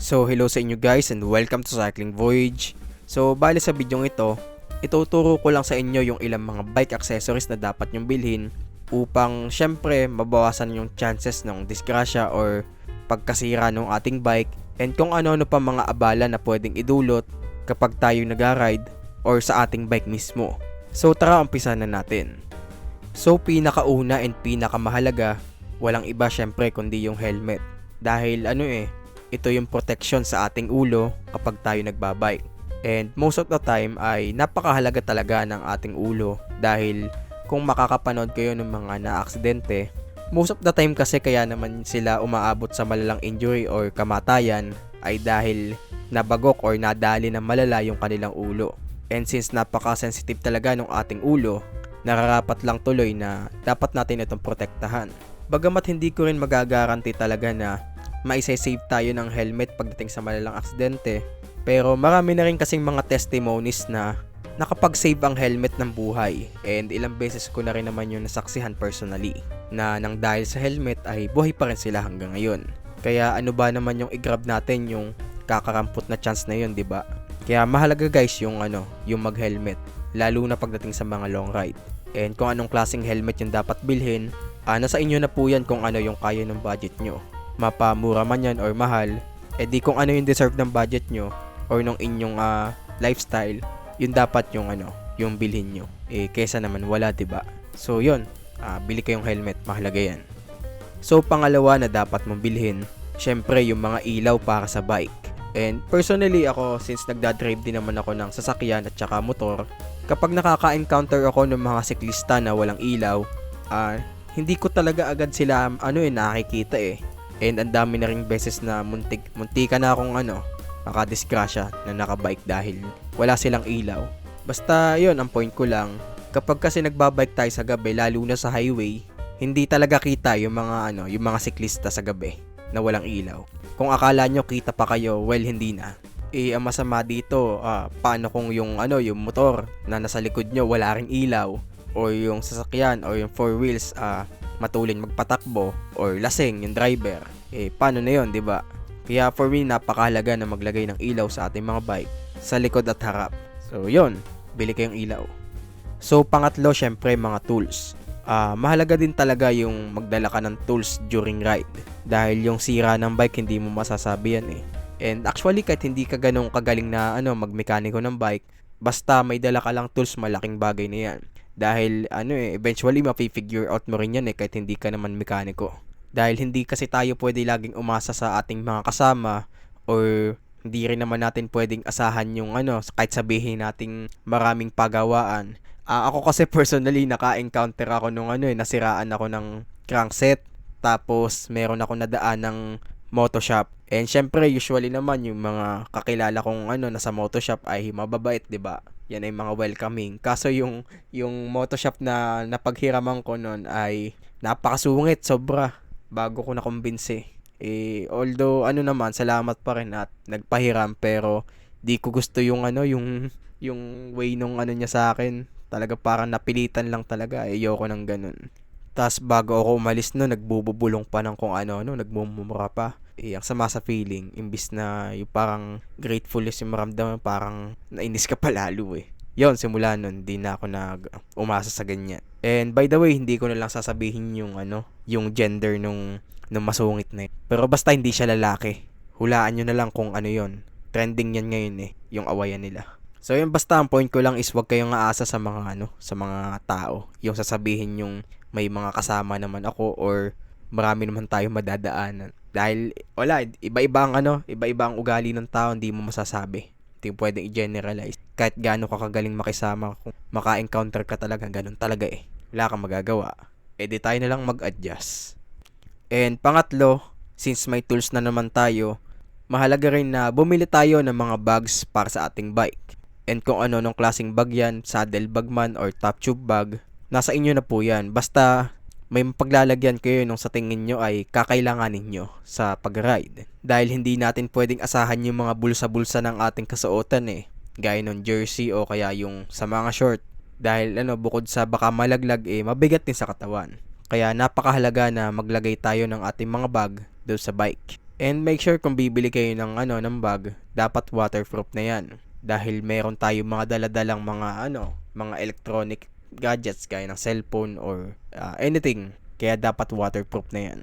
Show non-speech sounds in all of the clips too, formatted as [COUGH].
So hello sa inyo guys and welcome to Cycling Voyage. So bali sa video ito, ituturo ko lang sa inyo yung ilang mga bike accessories na dapat nyong bilhin upang syempre mabawasan yung chances ng disgrasya or pagkasira ng ating bike and kung ano-ano pa mga abala na pwedeng idulot kapag tayo naga-ride or sa ating bike mismo. So tara umpisa na natin. So pinakauna and pinakamahalaga, walang iba syempre kundi yung helmet. Dahil ano eh, ito yung protection sa ating ulo kapag tayo nagbabike. And most of the time ay napakahalaga talaga ng ating ulo dahil kung makakapanood kayo ng mga naaksidente, most of the time kasi kaya naman sila umaabot sa malalang injury or kamatayan ay dahil nabagok or nadali ng malala yung kanilang ulo. And since napaka-sensitive talaga ng ating ulo, nararapat lang tuloy na dapat natin itong protektahan. Bagamat hindi ko rin magagaranti talaga na maisasave tayo ng helmet pagdating sa malalang aksidente, pero marami na rin kasing mga testimonies na nakapag-save ang helmet ng buhay and ilang beses ko na rin naman yung nasaksihan personally na nang dahil sa helmet ay buhay pa rin sila hanggang ngayon. Kaya ano ba naman yung i-grab natin yung kakarampot na chance na yun, 'di ba? Kaya mahalaga guys yung ano, yung mag-helmet lalo na pagdating sa mga long ride. And kung anong klaseng helmet yung dapat bilhin, ah, nasa inyo na po yan kung ano yung kaya ng budget nyo. Mapamura man yan or mahal, edi kung ano yung deserve ng budget nyo or nung inyong ah, lifestyle, yun dapat yung ano, yung bilhin nyo. Eh, kesa naman wala, 'di ba So, yun, ah, bili kayong helmet, mahalaga yan. So, pangalawa na dapat mong bilhin, syempre yung mga ilaw para sa bike. And personally ako, since nagdadrive din naman ako ng sasakyan at saka motor, kapag nakaka-encounter ako ng mga siklista na walang ilaw, ah, hindi ko talaga agad sila ano eh nakikita eh. And ang dami na ring beses na muntik, muntika na akong ano, makadisgrasya na nakabike dahil wala silang ilaw. Basta yon ang point ko lang, kapag kasi nagbabike tayo sa gabi, lalo na sa highway, hindi talaga kita yung mga ano, yung mga siklista sa gabi na walang ilaw. Kung akala nyo kita pa kayo, well hindi na. Eh ang masama dito, ah, paano kung yung ano, yung motor na nasa likod nyo wala ring ilaw o yung sasakyan o yung four wheels ah, matulin magpatakbo or lasing yung driver. Eh paano na 'yon, 'di ba? Kaya for me napakahalaga na maglagay ng ilaw sa ating mga bike sa likod at harap. So 'yon, bili kayong ilaw. So pangatlo, syempre mga tools. Ah, mahalaga din talaga yung magdala ka ng tools during ride dahil yung sira ng bike hindi mo masasabi yan eh. And actually kahit hindi ka ganong kagaling na ano magmekaniko ng bike, basta may dala ka lang tools malaking bagay na yan. Dahil ano eh, eventually mapi-figure out mo rin yan eh kahit hindi ka naman mekaniko. Dahil hindi kasi tayo pwede laging umasa sa ating mga kasama or hindi rin naman natin pwedeng asahan yung ano, kahit sabihin nating maraming pagawaan. Ah, ako kasi personally naka-encounter ako nung ano eh, nasiraan ako ng crankset. Tapos meron ako nadaan ng motoshop. And syempre usually naman yung mga kakilala kong ano nasa motoshop ay mababait, 'di ba? Yan ay mga welcoming. Kaso yung yung motoshop na napaghiraman ko noon ay napakasungit sobra bago ko na kumbinsi. Eh although ano naman salamat pa rin at nagpahiram pero di ko gusto yung ano yung yung way nung ano niya sa akin. Talaga parang napilitan lang talaga. Ayoko nang ganun. Tapos bago ako umalis no, nagbubulong pa ng kung ano, no, nagmumura pa. Eh, ang sama sa feeling, imbis na yung parang gratefulness yung maramdaman, parang nainis ka pa lalo eh. Yon simula nun, di na ako nag umasa sa ganyan. And by the way, hindi ko na lang sasabihin yung ano, yung gender nung nung masungit na yun. Pero basta hindi siya lalaki. Hulaan nyo na lang kung ano yon Trending yan ngayon eh, yung awayan nila. So yun basta ang point ko lang is wag kayong aasa sa mga ano, sa mga tao. Yung sasabihin yung may mga kasama naman ako or marami naman tayo madadaanan. Dahil wala, iba-iba ang ano, iba-iba ang ugali ng tao, hindi mo masasabi. Hindi mo pwedeng i-generalize. Kahit gaano ka kagaling makisama, kung maka-encounter ka talaga, ganun talaga eh. Wala kang magagawa. Eh di tayo na lang mag-adjust. And pangatlo, since may tools na naman tayo, mahalaga rin na bumili tayo ng mga bags para sa ating bike. And kung ano nung klaseng bag yan, saddle bag man or top tube bag, nasa inyo na po yan. Basta may paglalagyan kayo nung sa tingin nyo ay kakailanganin nyo sa pag-ride. Dahil hindi natin pwedeng asahan yung mga bulsa-bulsa ng ating kasuotan eh. Gaya ng jersey o kaya yung sa mga short. Dahil ano, bukod sa baka malaglag eh, mabigat din sa katawan. Kaya napakahalaga na maglagay tayo ng ating mga bag doon sa bike. And make sure kung bibili kayo ng ano ng bag, dapat waterproof na 'yan. Dahil meron tayong mga daladalang mga ano, mga electronic gadgets gaya ng cellphone or uh, anything. Kaya dapat waterproof na 'yan.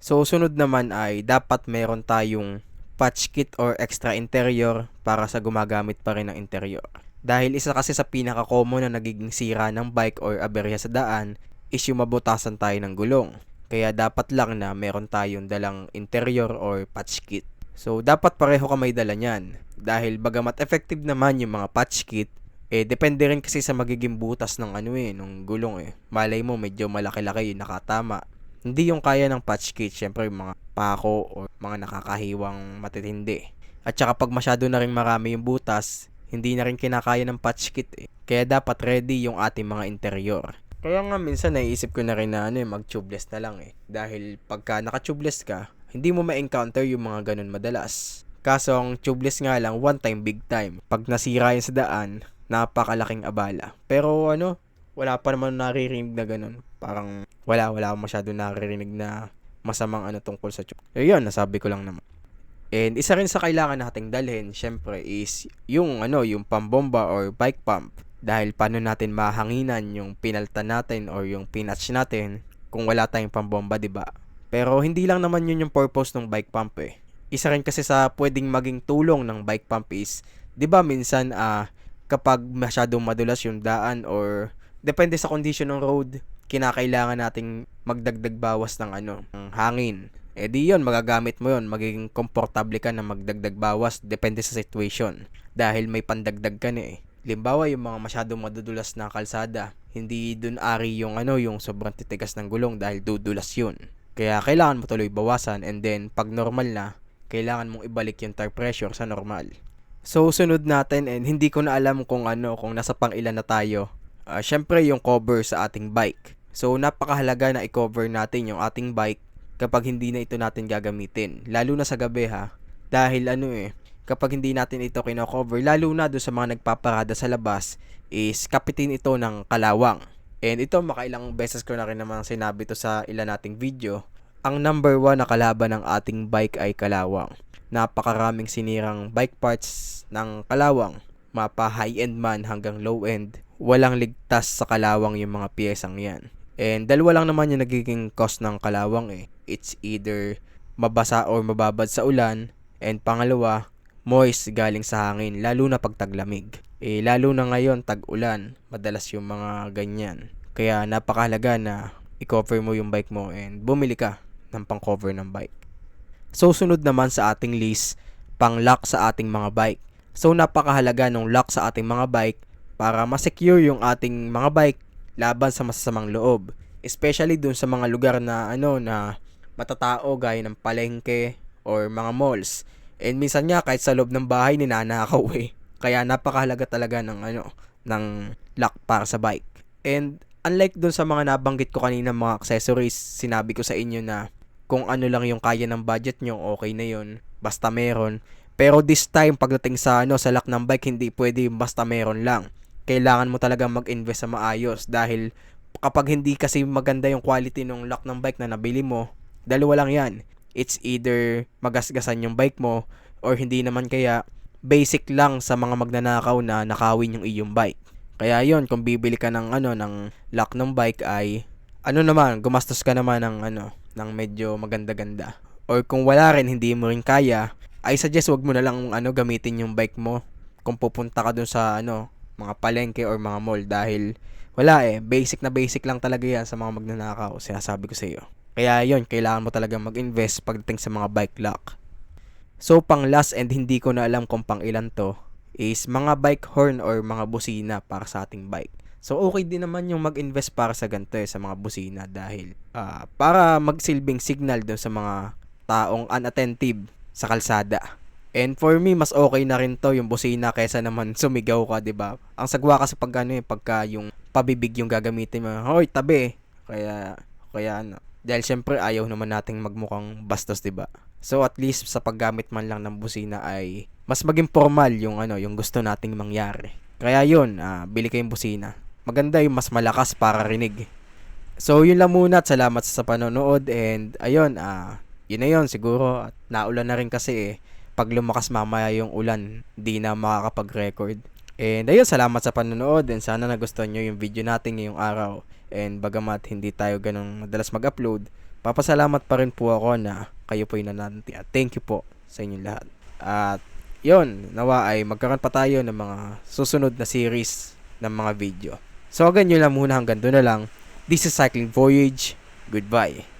So sunod naman ay dapat meron tayong patch kit or extra interior para sa gumagamit pa rin ng interior. Dahil isa kasi sa pinaka-common na nagiging sira ng bike or aberya sa daan is yung mabutasan tayo ng gulong. Kaya dapat lang na meron tayong dalang interior or patch kit. So dapat pareho ka may dala niyan. Dahil bagamat effective naman yung mga patch kit, eh depende rin kasi sa magiging butas ng ano eh, ng gulong eh. Malay mo medyo malaki-laki yung nakatama. Hindi yung kaya ng patch kit, syempre yung mga pako o mga nakakahiwang matitindi. At saka pag masyado na rin marami yung butas, hindi na rin kinakaya ng patch kit eh. Kaya dapat ready yung ating mga interior. Kaya nga minsan naisip ko na rin na ano eh, mag-tubeless na lang eh. Dahil pagka naka-tubeless ka, hindi mo ma-encounter yung mga ganun madalas. Kaso ang tubeless nga lang, one time, big time. Pag nasira yun sa daan, napakalaking abala. Pero ano, wala pa naman naririnig na ganun. Parang wala, wala masyado naririnig na masamang ano tungkol sa tube. Ayun, nasabi ko lang naman. And isa rin sa kailangan nating dalhin, syempre, is yung ano, yung pambomba or bike pump. Dahil paano natin mahanginan yung pinaltan natin or yung pinatch natin kung wala tayong pambomba, 'di ba? Pero hindi lang naman yun yung purpose ng bike pump eh. Isa rin kasi sa pwedeng maging tulong ng bike pump is, 'di ba minsan ah kapag masyadong madulas yung daan or depende sa condition ng road, kinakailangan nating magdagdag bawas ng ano, ng hangin eh di yun, magagamit mo yun, magiging komportable ka na magdagdag bawas, depende sa situation. Dahil may pandagdag ka na eh. Limbawa, yung mga masyadong madudulas na kalsada, hindi dun ari yung ano, yung sobrang titigas ng gulong dahil dudulas yun. Kaya kailangan mo tuloy bawasan and then pag normal na, kailangan mong ibalik yung tire pressure sa normal. So sunod natin and hindi ko na alam kung ano, kung nasa pang ilan na tayo. Uh, Syempre yung cover sa ating bike. So napakahalaga na i-cover natin yung ating bike kapag hindi na ito natin gagamitin. Lalo na sa gabi ha. Dahil ano eh, kapag hindi natin ito kino-cover, lalo na do sa mga nagpaparada sa labas, is kapitin ito ng kalawang. And ito, makailang beses ko na rin naman sinabi to sa ilan nating video. Ang number one na kalaban ng ating bike ay kalawang. Napakaraming sinirang bike parts ng kalawang. Mapa high-end man hanggang low-end. Walang ligtas sa kalawang yung mga piyesang yan. And dalawa lang naman yung nagiging cost ng kalawang eh it's either mabasa or mababad sa ulan and pangalawa moist galing sa hangin lalo na pag taglamig. Eh lalo na ngayon tag-ulan, madalas yung mga ganyan. Kaya napakahalaga na i-cover mo yung bike mo and bumili ka ng pang-cover ng bike. So sunod naman sa ating list, pang-lock sa ating mga bike. So napakahalaga ng lock sa ating mga bike para ma-secure yung ating mga bike laban sa masasamang loob. Especially dun sa mga lugar na ano na matatao gaya ng palengke or mga malls. And minsan nga kahit sa loob ng bahay ninanakaw [LAUGHS] eh. Kaya napakahalaga talaga ng ano ng lock para sa bike. And unlike dun sa mga nabanggit ko kanina mga accessories, sinabi ko sa inyo na kung ano lang yung kaya ng budget nyo, okay na yun. Basta meron. Pero this time, pagdating sa, ano, sa lock ng bike, hindi pwede basta meron lang. Kailangan mo talaga mag-invest sa maayos dahil kapag hindi kasi maganda yung quality ng lock ng bike na nabili mo, Dalawa lang yan. It's either magasgasan yung bike mo or hindi naman kaya basic lang sa mga magnanakaw na nakawin yung iyong bike. Kaya yon kung bibili ka ng ano ng lock ng bike ay ano naman, gumastos ka naman ng ano, ng medyo maganda-ganda. Or kung wala rin, hindi mo rin kaya, ay suggest wag mo na lang ano gamitin yung bike mo kung pupunta ka dun sa ano, mga palengke or mga mall dahil wala eh, basic na basic lang talaga yan sa mga magnanakaw, sinasabi ko sa iyo. Kaya yon kailangan mo talaga mag-invest pagdating sa mga bike lock. So pang last and hindi ko na alam kung pang ilan to is mga bike horn or mga busina para sa ating bike. So okay din naman yung mag-invest para sa ganito eh, sa mga busina dahil uh, para magsilbing signal doon sa mga taong unattentive sa kalsada. And for me, mas okay na rin to yung busina kaysa naman [LAUGHS] sumigaw ka, 'di ba? Ang sagwa kasi pag ano, eh, pagka yung pabibig yung gagamitin mo, hoy, tabi. Kaya kaya ano, dahil syempre ayaw naman nating magmukhang bastos, 'di ba? So at least sa paggamit man lang ng busina ay mas maging formal yung ano, yung gusto nating mangyari. Kaya 'yun, uh, bili kayong busina. Maganda yung mas malakas para rinig. So yun lang muna at salamat sa panonood and ayun, uh, yun na yun siguro at naulan na rin kasi eh. Pag lumakas mamaya yung ulan, di na makakapag-record. And ayun, salamat sa panonood and sana nagustuhan nyo yung video natin ngayong araw. And bagamat hindi tayo ganong madalas mag-upload, papasalamat pa rin po ako na kayo po yung nananti. At thank you po sa inyong lahat. At yun, nawa ay magkaroon pa tayo ng mga susunod na series ng mga video. So yun lang muna hanggang doon na lang. This is Cycling Voyage. Goodbye.